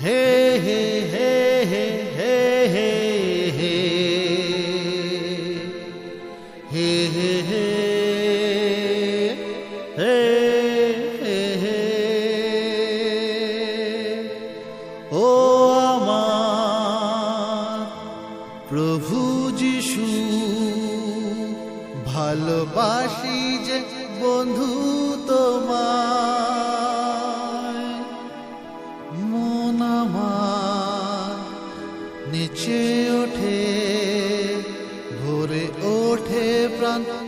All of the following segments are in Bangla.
হে হে হে হে হে হে হে হে হে হে হে হে হে ও আমার প্রভু যিশু ভালোবাসি যে বন্ধু মন আমার নিচে ওঠে ভরে ওঠে প্রাণ।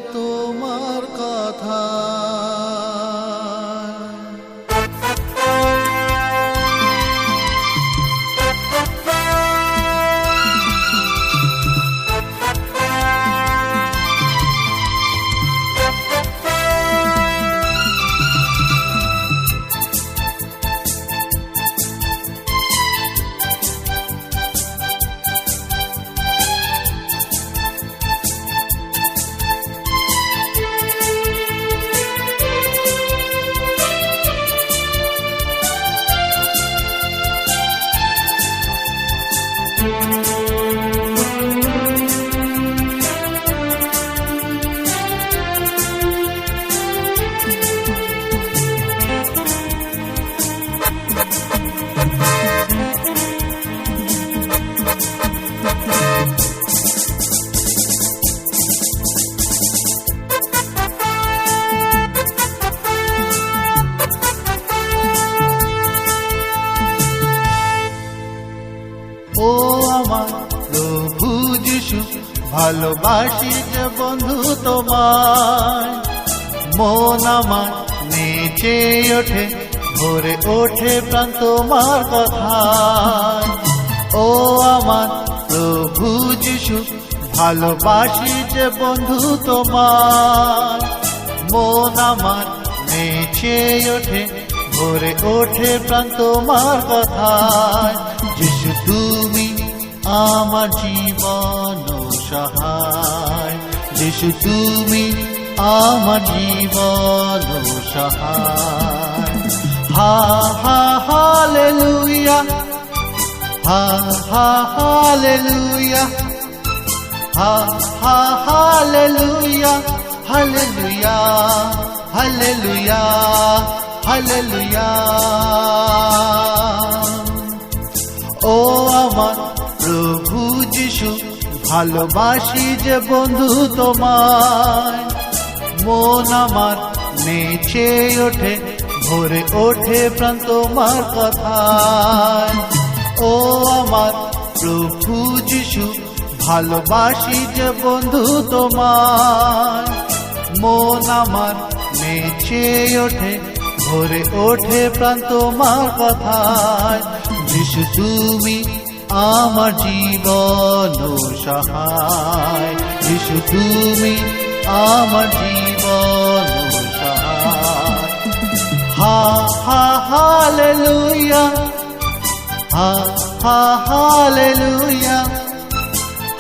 ভালোবাসি যে বন্ধু তোমার মন আমার নেচে ওঠে, ভরে ওঠে প্রাণ তোমার কথা ও আমার প্রভু যিশু, ভালোবাসি যে বন্ধু তোমার মন আমার নেচে ওঠে, ভরে ওঠে প্রাণ তোমার কথায়। যিশু, তুমি আমার জীবন। সহায় যিশু তুমি আমার জীবন সহায় হা হা হালেলুয়া হা হা হালেলুয়া হা হা হালেলুয়া হালেলুয়া হালেলুয়া হালেলুয়া ভালোবাসি যে বন্ধু তোমায়। মন আমার নেচে ওঠে, ভরে ওঠে প্রাণ তোমার কথায়। ও আমার প্রভু যিশু, ভালোবাসি যে বন্ধু তোমায়। মন আমার নেচে ওঠে, ভরে ওঠে প্রাণ তোমার কথায়। যিশু তুমি আমার জীবন সহায়। যিশু, তুমি আমার জীবন সহায়। হা হা, হালেলুয়া। হা হা, hallelujah.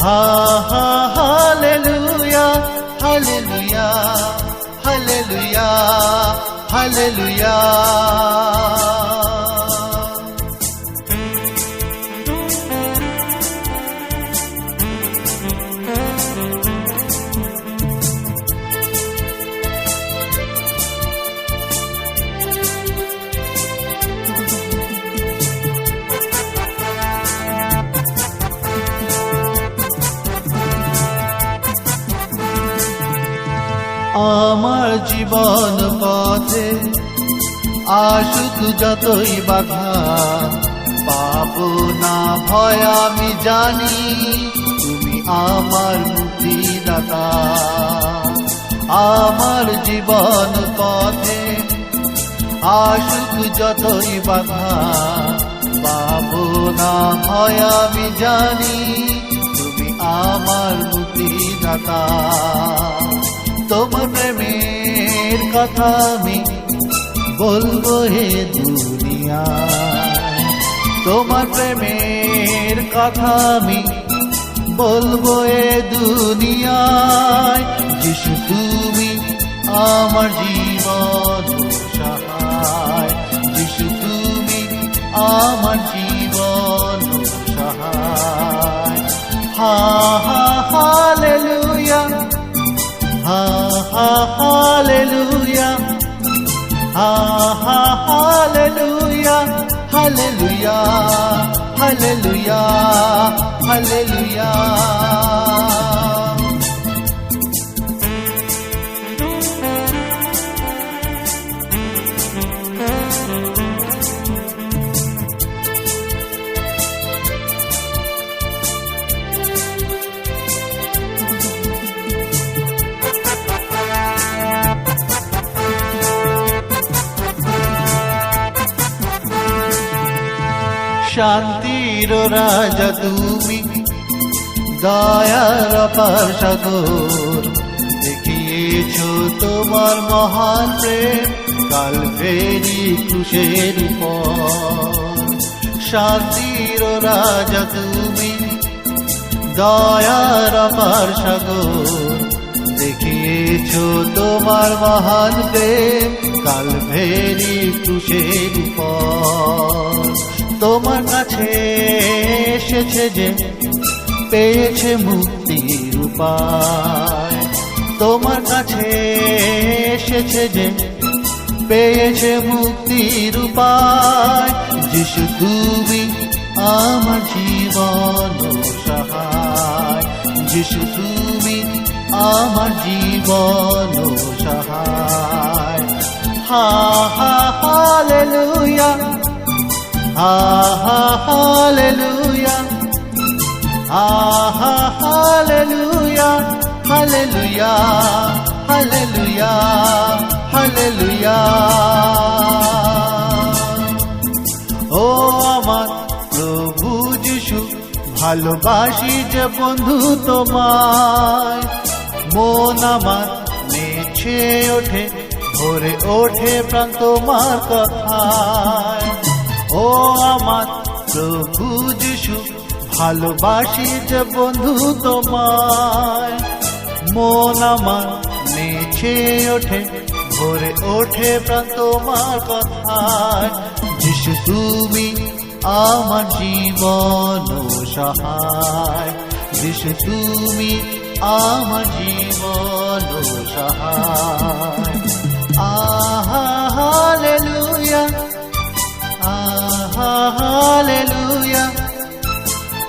Hallelujah. Hallelujah hallelujah hallelujah. আমার জীবন পথে আসুক যতই বাধা, পাবো না ভয়, আমি জানি তুমি আমার মুক্তিদাতা। আমার জীবন পথে আসুক যতই বাধা, পাবো না ভয়, আমি জানি তুমি আমার মুক্তিদাতা। তোমার প্রেমের কথা আমি বলব হে দুনিয়া। তোমার প্রেমের কথা আমি বলব এ দুনিয়ায় যিশু, তুমি আমার জীবন সহায়। যিশু, তুমি আমার হালেলুয়া শান্তির রাজা তুমি। দয়ার অপার সাগর দেখিয়েছ তোমার মহান প্রেম, কাল ফেরি উপর শান্তির রাজা তুমি, দয়ার অপার সাগর দেখিয়েছ তোমার মহান প্রেম, কাল ভেরি ক্রুশের উপর তোমার কাছে এসেছে যে, পেয়েছে মুক্তির উপায়। তোমার কাছে এসেছে যে, পেয়েছে মুক্তির উপায়। যিশু, তুমি আমার জীবন সহায়। যিশু, তুমি আমার জীবন সহায়। হা হা হালেলুয়া। ভালোবাসি যে বন্ধু তোমায়। মন আমার নেছে ওঠে, ভরে ওঠে প্রাণ তোমার কথায়। ও আমার প্রভু যিশু ভালোবাসি যে বন্ধু তোমায়। মন আমার নেছে ওঠে, ভরে ওঠে প্রাণ তোমার কথায়। যিশু, তুমি আমার জীবন সহায়। যিশু, তুমি আমার জীবন সহায়। আহা, হালেলুয়া।